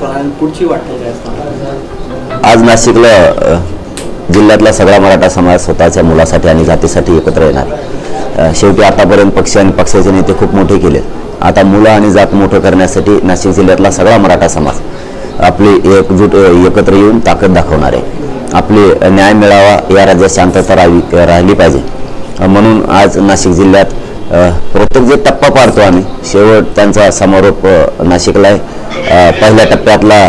पुढची आज नाशिकला जिल्ह्यातला सगळा मराठा समाज स्वतःच्या मुलासाठी आणि जातीसाठी एकत्र येणार. शेवटी आतापर्यंत पक्ष आणि पक्षाचे नेते खूप मोठे केले आता मुलं आणि जात मोठं करण्यासाठी नाशिक जिल्ह्यातला सगळा मराठा समाज आपली एकजूट एकत्र येऊन ताकद दाखवणार आहे. आपली न्याय मिळावा या राज्यात शांतता राहावी राहिली पाहिजे. म्हणून आज नाशिक जिल्ह्यात प्रत्येक जे टप्पा पाडतो आम्ही शेवट त्यांचा समारोप नाशिकला आहे. पहिल्या टप्प्यातला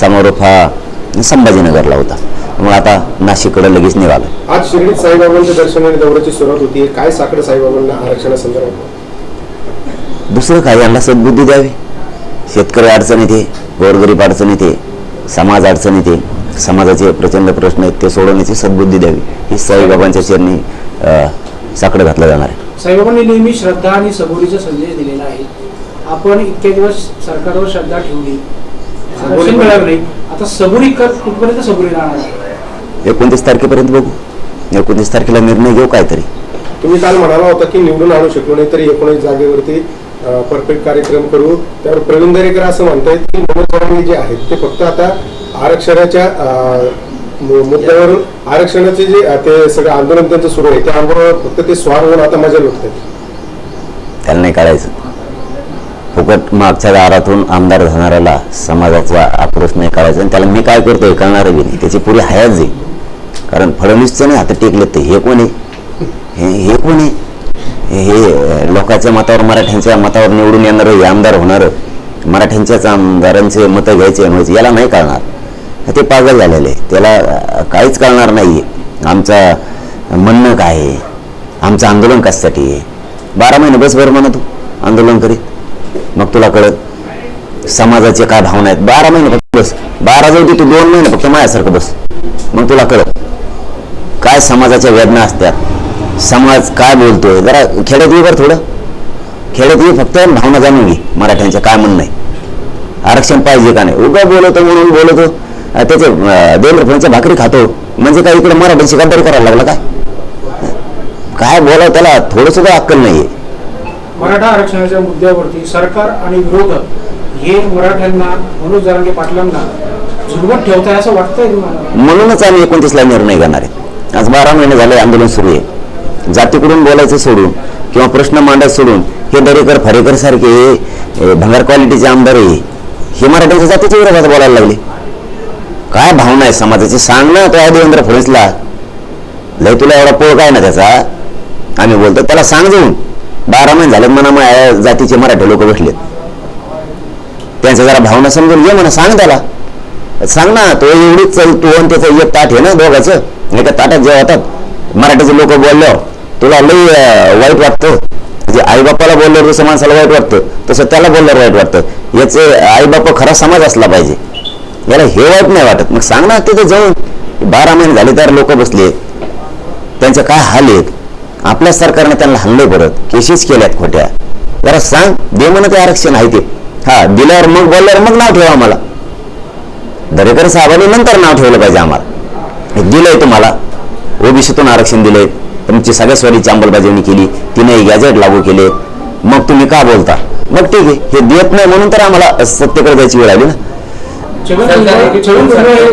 समारोप हा संभाजीनगरला होता. मग आता नाशिककडे लगेच निघालो. आज शिर्डीत साईबाबांच्या दर्शनाने दौऱ्याची सुरुवात होती. काय साकडं साईबाबांना आरक्षणासंदर्भात? दुसरं काय यांना सद्बुद्धी द्यावी. शेतकरी अडचणीत आहे गोरगरीब अडचणीत आहे समाज अडचणीत आहे. समाजाचे प्रचंड प्रश्न आहेत ते सोडवण्याची सद्बुद्धी द्यावी. ही साईबाबांच्या चरणी साकडं घातलं जाणार आहे साईबाबांनी नेहमी श्रद्धा आणि सबुरीचा संदेश दिलेला आहे. आपण इतके दिवस सरकारवर श्रद्धा ठेवली. आरक्षण मिळालं नाही. आता सबुरी कर कुठपर्यंत सबुरी राहणार? एकोणतीस तारखेपर्यंत बघू. एकोणतीस तारखेला निर्णय घेऊ काहीतरी. तुम्ही काल म्हणाला होता की निवडून आणू शकलो नाही तरी एकोणीस जागेवरती परफेक्ट कार्यक्रम करू. त्यावर प्रवीण दरेकर असं म्हणतायत की मनोज जे आहेत ते फक्त आता आरक्षणाच्या अं, मु- मुद्द्यावर आरक्षणाचे जे ते सगळं आंदोलन त्यांचं सुरू आहे त्या आंदोलनावर फक्त ते स्वार होऊन आता मजा लुटतात त्याला नाही काढायचं. फुकट मागच्या दारातून आमदार जाणाऱ्याला समाजाचा आक्रोश नाही करायचा आणि त्याला मी काय करतोय कळणार बी नाही. त्याची पुरी हयात जाईल. कारण फडणवीसचं नाही हात टेकले ते. हे कोण आहे? हे हे कोण आहे? हे लोकांच्या मतावर मराठ्यांच्या मतावर निवडून येणार हे आमदार होणार मराठ्यांच्याच आमदारांचे मतं घ्यायचे म्हणजे याला नाही कळणार. ते पागल झालेले आहे. त्याला काहीच कळणार नाही आमचा म्हणणं काय आहे? आमचं आंदोलन कशासाठी आहे? बारा महिने बस बरं म्हणा तू आंदोलन करीत. मग तुला कळत समाजाचे काय भावना आहेत. बारा महिने फक्त बस. बारा जाऊ दे तू दोन महिने फक्त माझ्यासारखं बस. मग तुला कळत काय समाजाच्या वेदना असतात? समाज काय बोलतोय? जरा खेड्यात ये बरं थोडं. खेड्यात ये फक्त भावना जाणून घे. मराठ्यांच्या काय म्हणणं आहे. आरक्षण पाहिजे का नाही? उगा बोलवतो म्हणून बोलवतो त्याचे अं, देवेंद्र फडणवीसच्या भाकरी खातो. म्हणजे काय इकडे मराठ्यांची गद्दारी करायला लागला काय काय बोलावं त्याला? थोडंसुद्धा अक्कल अक्कल नाहीये. मराठा आरक्षणाच्या मुद्द्यावरती सरकार आणि विरोधक हे मराठ्यांना मनोज जरांगे पाटलांना झुलवत ठेवताय असं वाटतंय तुम्हाला? म्हणूनच आम्ही एकोणतीसला निर्णय घेणार आहे. आज बारा महिने झाले आंदोलन सुरू आहे. जातीकडून बोलायचं सोडून किंवा प्रश्न मांडायचं सोडून हे दरेकर फरेकर सारखे भंगार क्वालिटीचे आमदार आहे हे मराठ्यांच्या जातीच्या विरोधात बोलायला लागले. काय भावना आहे? समाजाची सांग ना तो देवेंद्र फडणवीसला. लय तुला एवढा पोळ काय ना त्याचा? आम्ही बोलतो त्याला सांग जाऊन. बारा महिने झाले म्हणा मग जातीचे मराठी लोक भेटलेत. त्यांच्या जरा भावना समजून घे म्हणा सांग त्याला. सांग ना तो एवढीच तू आणि त्याचं एक ताट आहे ना दोघाचं. एका ताटात जेवतात. मराठीचे लोक बोलल्यावर तुला लई वाईट वाटतं. म्हणजे आईबापाला बोलल्यावर जसं माणसाला वाईट वाटतं तसं त्याला बोलल्यावर वाईट वाटतं. याचे आईबाप खरा समाज असला पाहिजे. याला हे वाईट नाही वाटत. मग सांग ना तिथे जाऊन. बारा महिने झाले तर लोक बसले त्यांचं काय हाल आहेत? आपल्या सरकारने त्यांना हल्ले परत केसेस केल्यात खोट्या. जरा सांग दे म्हणा ते आरक्षण आहे ते. हा दिल्यावर मग बोलल्यावर मग नाव ठेवा आम्हाला. दरेकर साहेबांनी नंतर नाव ठेवलं पाहिजे आम्हाला. दिलंय तुम्हाला. ओबीसीतून आरक्षण दिलंय. तुमची सगळ्यास्वारीची अंमलबजावणी केली. तिने गॅजेट लागू केले. मग तुम्ही का बोलता? मग ठीक आहे. हे देत नाही म्हणून तर आम्हाला सत्तेकडे जायची वेळ आली ना.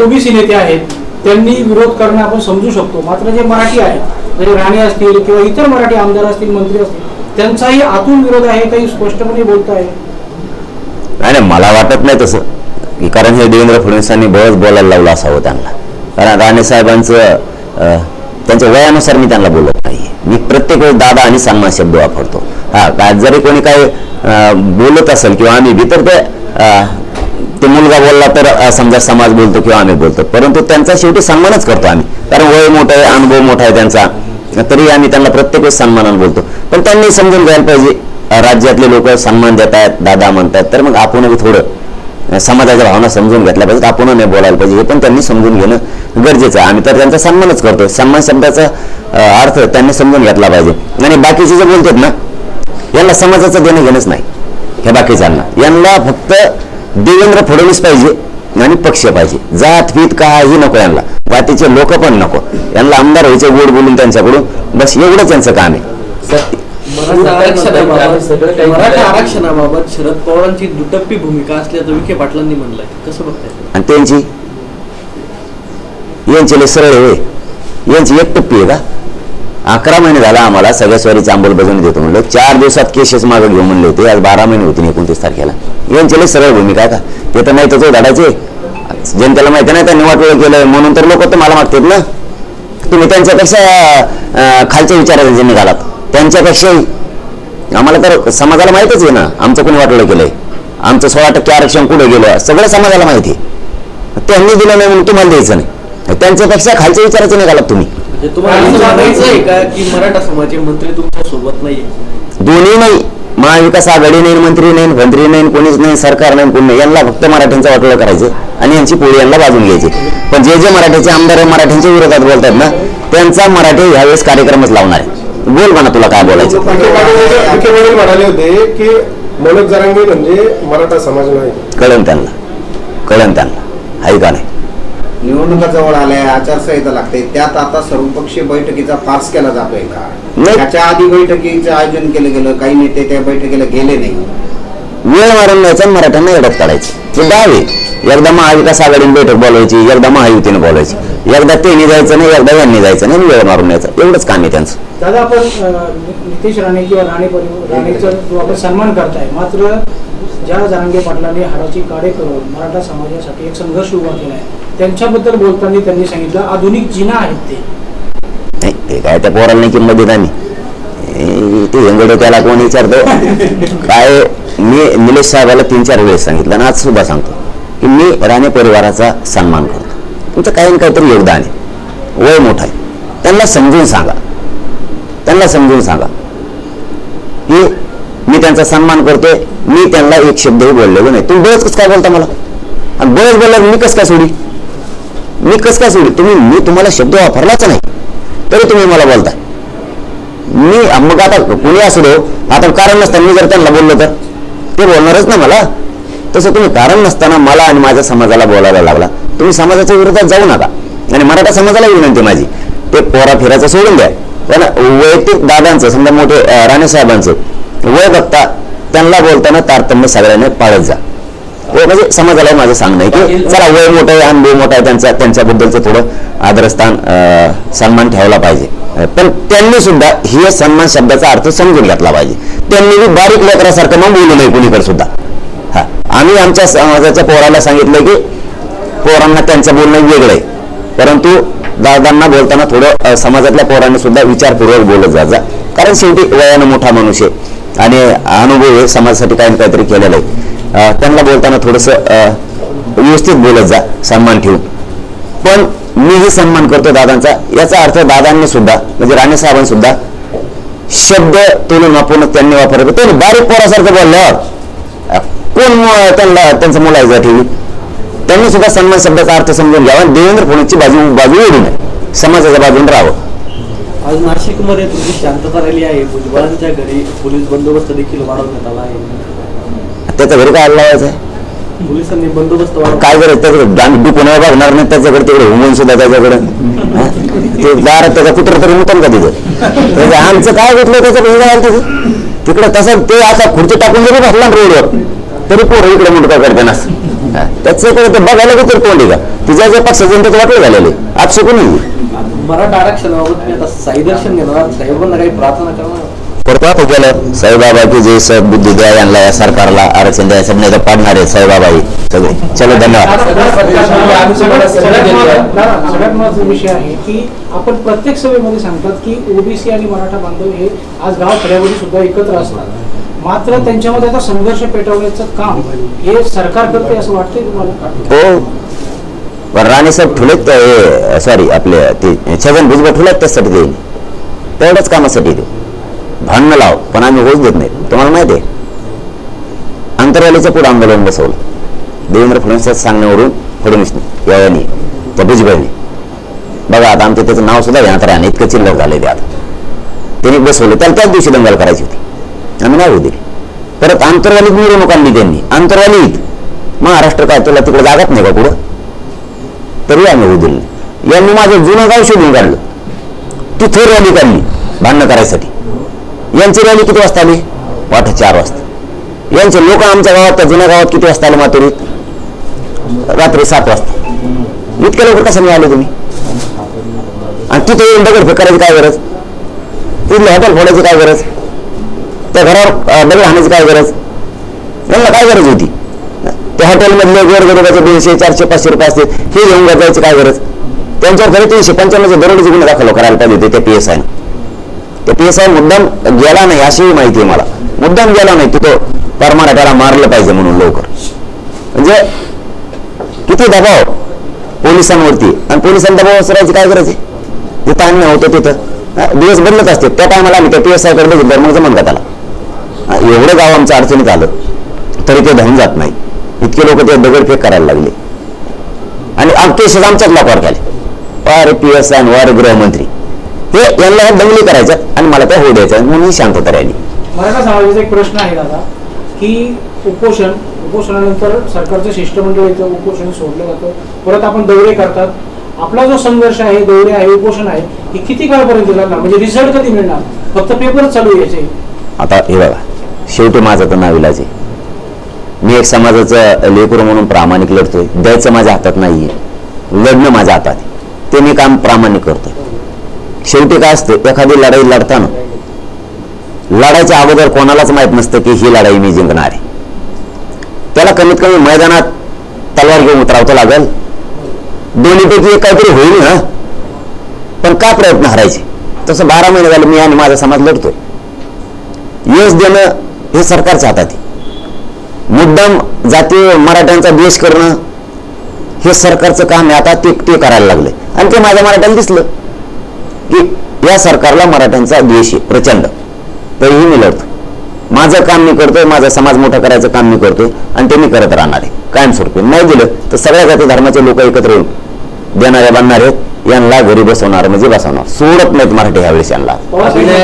ओबीसी नेते आहेत. त्यांनी विरोध करणं आपण समजू शकतो. मात्र जे मराठी आहेत जरी राणे असतील किंवा इतर मराठी आमदार असतील मंत्री असतील त्यांचाही आतून विरोध आहे काही स्पष्टपणे बोलत आहे नाही नाही मला वाटत नाही तसं. की कारण हे देवेंद्र फडणवीसांनी बळच बोलायला लावला असावं त्यांना. कारण राणे साहेबांचं त्यांच्या वयानुसार मी त्यांना बोलत नाही मी प्रत्येक वेळेस दादा आणि सन्मान शब्द वापरतो. हा का जरी कोणी काही बोलत असेल किंवा आम्ही भीतर ते ते मुलगा बोलला तर समजा समाज बोलतो किंवा आम्ही बोलतो. परंतु त्यांचा शेवटी सन्मानच करतो आम्ही. कारण वय मोठं आहे अनुभव मोठा आहे त्यांचा. तरी आम्ही त्यांना प्रत्येक वेळेस सन्मानानं बोलतो. पण त्यांनी समजून घ्यायला पाहिजे राज्यातले लोक सन्मान देत आहेत दादा म्हणतात. तर मग आपणही थोडं समाजाच्या भावना समजून घेतल्या पाहिजेत आपण नाही बोलायला पाहिजे. हे पण त्यांनी समजून घेणं गरजेचं आहे. आम्ही तर त्यांचा सन्मानच करतो सन्मान शब्दाचा अर्थ त्यांनी समजून घेतला पाहिजे. आणि बाकीचे जे बोलतात ना यांना समाजाचं देणं घेणंच नाही. हे बाकीच्यांना. यांना फक्त देवेंद्र फडणवीस पाहिजे आणि पक्ष पाहिजे. जात भीत काही नको यांना. जातीचे लोक पण नको. यांना आमदार व्हायचे गोड बोलून त्यांच्याकडून. बस एवढंच यांचं काम आहे. मराठा आरक्षणाबाबत शरद पवारांची दुटप्पी भूमिका असल्याचं विखे पाटलांनी म्हणलंय. कसं बघताय? आणि त्यांची? यांची लय सरळ आहे होय. यांची एक टप्पी आहे का? अकरा महिने झाला आम्हाला सगळ्या स्वारीची अंमलबजावणी देतो म्हणलं. चार दिवसात केसेस मागे घेऊन म्हणले होते आज बारा महिने होते एकोणतीस तारखेला. यांची सरळ भूमिका का? ते तर नाही तर धाडायचे जनतेला माहिती नाही त्यांनी वाटोळ केलं. म्हणून तर लोक मला मागतात ना. तुम्ही त्यांच्यापेक्षा खालच्या विचाराचे निघालात. त्यांच्यापेक्षाही. आम्हाला तर समाजाला माहितच आहे ना आमचं कोणी वाटोळं केलंय. आमचं सोळा टक्के आरक्षण कुठे गेलं? सगळं समाजाला माहिती आहे. त्यांनी दिलं नाही म्हणून तुम्हाला द्यायचं नाही. त्यांच्यापेक्षा खालच्या विचाराचे निघालात तुम्ही. म्हणजे तुम्हाला असं म्हणायचं आहे का की मराठा समाजाचे मंत्री तुमच्यासोबत नाहीये? दोन्ही नाही. महाविकास आघाडी नाही मंत्री नाही मंत्री नाही कोणीच नाही सरकार नाही कोणी नाही. यांना फक्त मराठ्यांचा वाटोळं करायचं आणि यांची पोळी यांना बाजून घ्यायची. पण जे जे मराठ्याचे आमदार आहे, मराठ्यांच्या विरोधात बोलतात ना त्यांचा मराठी ह्यावेळेस कार्यक्रमच लावणार आहे. बोल म्हणा तुला काय बोलायचं. म्हणाले होते की मनोज जरांगे म्हणजे मराठा समाज नाही. कळन त्यांना. कळन त्यांना. आहे का नाही? निवडणुका जवळ आल्या आचारसंहिता लागते त्यात आता सर्वपक्षीय बैठकीचा फार्स केला जातोय का? नाही. त्याच्या आधी बैठकीचं आयोजन केलं गेलं काही नेते त्या बैठकीला गेले नाही. वेळ मारून द्यायचा आणि मराठ्यांना एडत काढायची. हे आहे एकदा महाविकास आघाडीने बैठक बोलवायची एकदा महायुतीने बोलवायची एकदा त्यांनी जायचं नाही एकदा यांनी जायचं नाही वेळ मारून द्यायचा एवढंच काम आहे त्यांचं. दादा आपण नितेश राणे किंवा राणे राणेचा सन्मान करताय मात्र ज्या जरांगे पाटलांनी हाडाची काढे करून मराठा समाजासाठी एक संघर्ष उभा केला आहे त्यांच्याबद्दल बोलताना त्यांनी सांगितलं आधुनिक जिना आहेत ते. ते काय त्या पोरांनी किंमत देत आम्ही? ते हेंगडे त्याला कोण विचारतो? काय मी निलेश साहेबाला तीन चार वेळेस सांगितलं आणि आज सुद्धा सांगतो की मी राणे परिवाराचा सन्मान करतो. तुमचं काही ना काहीतरी योगदान आहे. वय मोठं आहे. त्यांना समजून सांगा. त्यांना समजून सांगा. की मी त्यांचा सन्मान करतोय मी त्यांना एक शब्दही बोललेलो नाही. तुम्ही बरंच कसं काय बोलता मला? आणि बरंच बोलला मी कसं काय सोडी मी कसं काय सोडी तुम्ही मी तुम्हाला शब्द वापरलाच नाही तरी तुम्ही मला बोलता. मी मग आता कोणी असू दो आता कारण नसताना मी जर त्यांना बोललो तर? ते बोलणारच ना मला. तसं तुम्ही कारण नसताना मला आणि माझ्या समाजाला बोलायला लागला. तुम्ही समाजाच्या विरोधात जाऊ नका. आणि मराठा समाजाला विनंती माझी ते पोरा फिरायचं सोडून द्या. पण वैयक्तिक दादांचं समजा मोठे राणे साहेबांचं वय बघता त्यांना बोलताना तारतम्य सगळ्यांनी पाळत जा. हो म्हणजे समाजाला माझं सांगणं आहे की चला वय मोठं आहे अनुभव मोठा आहे त्यांचा त्यांच्याबद्दलचं थोडं आदरस्थान सन्मान ठेवला पाहिजे. पण त्यांनी सुद्धा ही सन्मान शब्दाचा अर्थ समजून घेतला पाहिजे. त्यांनी बी बारीक लेकरासारखं मग बोलू नये कुणीकडे सुद्धा. हा आम्ही आमच्या समाजाच्या पोराला सांगितलं की पोरांना त्यांचं बोलणं वेगळं आहे. परंतु दादांना बोलताना थोडं समाजातल्या पोरांनी सुद्धा विचारपूर्वक बोलत जा कारण शेवटी वयानं मोठा आहे. आणि अनुभव आहे समाजासाठी काही ना काहीतरी केलेलं आहे. त्यांना बोलताना थोडंसं व्यवस्थित बोलत जा सन्मान ठेवून. पण मीही सन्मान करतो दादांचा. याचा अर्थ दादांनी सुद्धा म्हणजे राणे सुद्धा शब्द तोलून वापरून त्यांनी वापरले त्यांनी बारीक पोरासारखं बोलल्यावर कोण मु- त्यांना त्यांचं मुलायचं ठेवी त्यांनी सुद्धा सन्मान शब्दाचा अर्थ समजून घ्यावा देवेंद्र फडणवीसची बाजू बाजू ओढू नये समाजाच्या बाजून राहावं. आज नाशिकमध्ये तुझी शांतता राहिली आहे. भुजबळांच्या घरी पोलीस बंदोबस्त देखील वाढवण्यात आला आहे. त्याच्या घरी काय लावायचं आहे? पोलिसांनी बंदोबस्त काय करायचं त्याच्याकडे आम्ही कोणा बघणार नाही? त्याच्याकडे तिकडे हुमून सुद्धा त्याच्याकडे? ते दारात त्याचा कुत्र तरी मुतन का तिथं? त्याचं आमचं काय घेतलं त्याचं आहे तिथं? तिकडे तसं ते आता खुर्ची टाकून जरी बसला ना रोडवर. तरी पोरं इकडे मुंडका करते ना. त्याच्याकडे ते बघायला तरी तोंडी का? तिच्या जे पक्षाचे त्याचं वाटलं झालेले. आज कोणी मराठा आरक्षणाबाबत मी आता साई दर्शन घेणार साहेबांना काही प्रार्थना करणार गेलं साईबाबा की जे सब बुद्धी द्या यांना या सरकारला आरक्षण द्यायचं नाही तर पाडणार आहे साईबाबा ही सगळे. चलो धन्यवाद. सगळ्यात महत्त्वाचा विषय आहे की आपण प्रत्येक सभेमध्ये सांगतात की ओबीसी आणि मराठा बांधव हे आज गाव खेड्यामध्ये सुद्धा एकत्र असतात. मात्र त्यांच्यामध्ये आता संघर्ष पेटवण्याचं काम हे सरकार करते असं वाटतंय तुम्हाला? हो. पण राणेसाहेब ठुलेत सॉरी आपले ते छगन भुजबळ ठुलेत त्यासाठी देईन तेवढ्याच कामासाठी देऊ. भांडणं लाव पण आम्ही होऊच देत नाही. तुम्हाला माहिती आहे? अंतरवालीचं पुढे आंदोलन बसवलं. देवेंद्र फडणवीसच्या सांगण्यावरून फडणवीसने याने त्या भुजबळने. बघा आता आमचं त्याचं नाव सुद्धा घेण्यात राहणे इतकं चिल्लर झालंय ते आता. त्यांनी बसवलं. त्याला त्याच दिवशी दंगल करायची होती. आम्ही नाही होऊ दिली. परत आंतरवालीत मिरवणूक आणली त्यांनी आंतरवालीत. महाराष्ट्र काय तुला तिकडे जागाच नाही का पुढं? तरी आम्ही होऊ दिलं यांनी माझं जुनं गाव शोधून काढलं. ती थोर रॅली काढली भांडणं करायसाठी. यांची रॅली किती वाजता आली? वाट चार वाजता. यांचे लोक आमच्या गावात त्या जुन्या गावात किती वाजता आले मातुरीत? रात्री सात वाजता. इतक्या लवकर कसं मिळाले आले तुम्ही? आणि तिथे येऊन दगड करायची काय गरज? तिथलं हॉटेल फोडायची काय गरज? त्या घरावर दगड हाणायची काय गरज? यांना काय गरज होती? त्या हॉटेलमधले गोरगरिबाचे दोनशे चारशे पाचशे रुपये असतील हे घेऊन जायची काय गरज? त्यांच्यावर खरं तीनशे पंच्याण्णवचे दरोडीचे गुन्हे दाखल करायला पाहिजे होते त्या पी एस आय त्या पी एस आय मुद्दाम गेला नाही अशीही माहिती आहे मला. मुद्दाम गेला नाही तिथं परमारा त्याला मारलं पाहिजे म्हणून लवकर. म्हणजे किती दबाव पोलिसांवरती? आणि पोलिसांना दबाव असरायची काय गरज आहे? जिथं आम्ही होतो तिथं. दिवस बदलत असते. त्या टायमाला आम्ही त्या पी एस आयकडे बघितलं मग जमन का त्याला? एवढं गाव आमच्या अडचणीत आलं तरी ते धन जात नाही इतके लोक ते दगडफेक करायला लागले. आणि केसेस आमच्याच लोकांवर केले. वारे पी एस आय वारे गृहमंत्री. हे यांना दंगली करायचं आणि मला त्या होऊ द्यायचं म्हणून ही शांतता राहिली. मराठा समाजाचा एक प्रश्न आहे दादा की उपोषण उपोषणानंतर सरकारचं शिष्टमंडळ येतं उपोषण सोडलं जातं. परत आपण दौरे करतात. आपला जो संघर्ष आहे दौरे आहे उपोषण आहे हे किती काळपर्यंत चालणार? म्हणजे रिझल्ट कधी मिळणार? फक्त पेपरच चालू यायचे आता हे बघा शेवटी माझं तर नाविलाज आहे. मी एक समाजाचं लेकरू म्हणून प्रामाणिक लढतोय. द्यायचं माझ्या हातात नाहीये. लढणं माझ्या हातात ते मी काम प्रामाणिक करतोय. शेवटी काय असतं एखादी लढाई लढताना लढायच्या अगोदर कोणालाच माहीत नसतं की ही लढाई मी जिंकणार आहे. त्याला कमीत कमी मैदानात तलवार घेऊन उतरावतं लागेल. दोन्हीपैकी एक काहीतरी होईल ना. पण का प्रयत्न हरायचे? तसं बारा महिने झाले मी आणि माझा समाज लढतोय. यश देणं हे सरकारच्या हातात आहे. मुद्दाम जातीय मराठ्यांचा द्वेष करणं हे सरकारचं काम आहे. आता ते ते करायला लागले. आणि ते माझ्या मराठ्याला दिसलं. की या सरकारला मराठ्यांचा द्वेष आहे. प्रचंड. तरीही मी लढतो. माझं काम मी करतोय. माझा समाज मोठा करायचं काम मी करतोय. आणि ते मी करत राहणार आहे. कायमस्वरूपी नाही दिलं तर सगळ्या जाती धर्माचे लोक एकत्र येऊन देणारे बनणार आहेत. यांना घरी बसवणार म्हणजे बसवणार. सोडत नाहीत मराठी ह्यावेळेस यांना.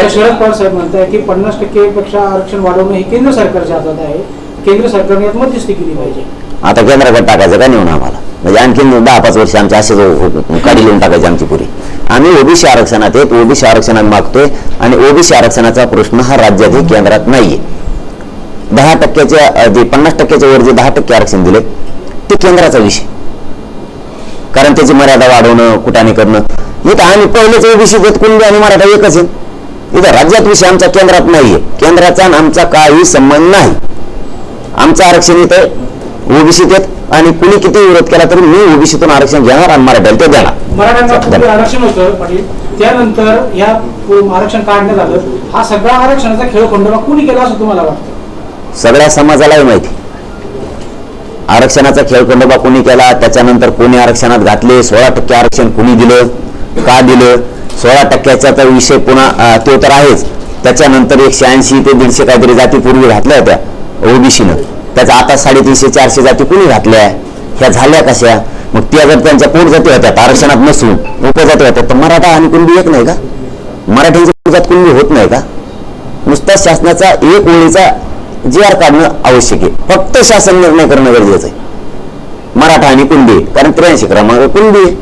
शरद पवार साहेब म्हणतात की पन्नास टक्के पेक्षा आरक्षण वाढवणं हे केंद्र सरकारच्या हातात आहे. केंद्र सरकारने मध्यस्थी केली पाहिजे. आता केंद्राकडे टाकायचं का नेऊन आम्हाला? म्हणजे आणखीन दहा पाच वर्ष आमचे असेच हो- काढी लिहून टाकायचे आमची पुरी. आम्ही ओबीसी आरक्षणात येत ओबीसी आरक्षणात मागतोय आणि ओबीसी आरक्षणाचा प्रश्न हा राज्यात केंद्रात नाहीये. दहा टक्क्याच्या जे पन्नास टक्क्याच्या वर जे दहा टक्के आरक्षण दिले ते केंद्राचा विषय. कारण त्याची मर्यादा वाढवणं कुठाने करणं. इथं आम्ही पहिलेच ओबीसी देत कुणबी आणि मराठा एकच आहे. इथं राज्यात विषय आमचा केंद्रात नाहीये. केंद्राचा आणि आमचा काही संबंध नाही. आमचं आरक्षण इथं ओबीसीत येत आणि कुणी किती विरोध केला तरी मी ओबीसीतून आरक्षण घेणार आणि मराठ्याला ते देणार. आरक्षण होतं त्यानंतर या आरक्षण काढण्यात आलं. हा सगळा आरक्षणाचा खेळ खंडोबा कुणी केला असं तुम्हाला वाटतं? सगळ्या समाजालाही माहिती. आरक्षणाचा खेळखंडोबा कोणी केला त्याच्यानंतर कोणी आरक्षणात घातले सोळा टक्के आरक्षण कुणी दिलं का दिलं? सोळा टक्क्याचा तर विषय पुन्हा तो तर आहेच. त्याच्यानंतर एकशे ऐंशी ते दीडशे काहीतरी जाती पूर्वी घातल्या होत्या. ओबीसीनं. त्याचा आता साडेतीनशे चारशे जाती कुणी घातल्या? ह्या झाल्या कशा? मग त्या जर त्यांच्या पोट जाती होत्या आरक्षणात नसून उपजाती होत्या तर मराठा आणि कुणबी एक नाही का? मराठ्यांची पोटजात कुणबी होत नाही का? नुसता शासनाचा एक ओळीचा जी आर काढणं आवश्यक आहे. फक्त शासन निर्णय करणं गरजेचं आहे. मराठा आणि कुणबी कारण त्र्याऐंशी क्रमांक कुणबी आहे.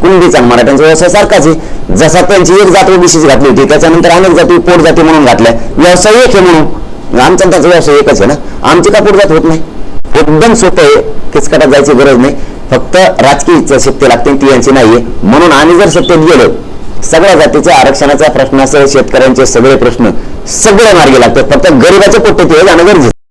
कुणबीचा मराठ्यांचा व्यवसाय सारखाच आहे. जसा त्यांची एक जात ओबीसीची घातली होती त्याच्यानंतर अनेक जाती पोट जाती म्हणून घातल्या. व्यवसाय एक आहे म्हणून. रामचंद्राचा व्यवसाय एकच आहे ना. आमची का पोट जात होत नाही? एकदम सोपं आहे. किचकटात जायची गरज नाही. फक्त राजकीय इच्छा शक्ती लागते ती यांची नाहीये. म्हणून आम्ही जर सत्तेत गेलो सगळ्या जातीच्या आरक्षणाचा प्रश्न असेल शेतकऱ्यांचे सगळे प्रश्न सगळे मार्गी लागतात. फक्त गरिबाच्या पोट ते जाणं गरजेचं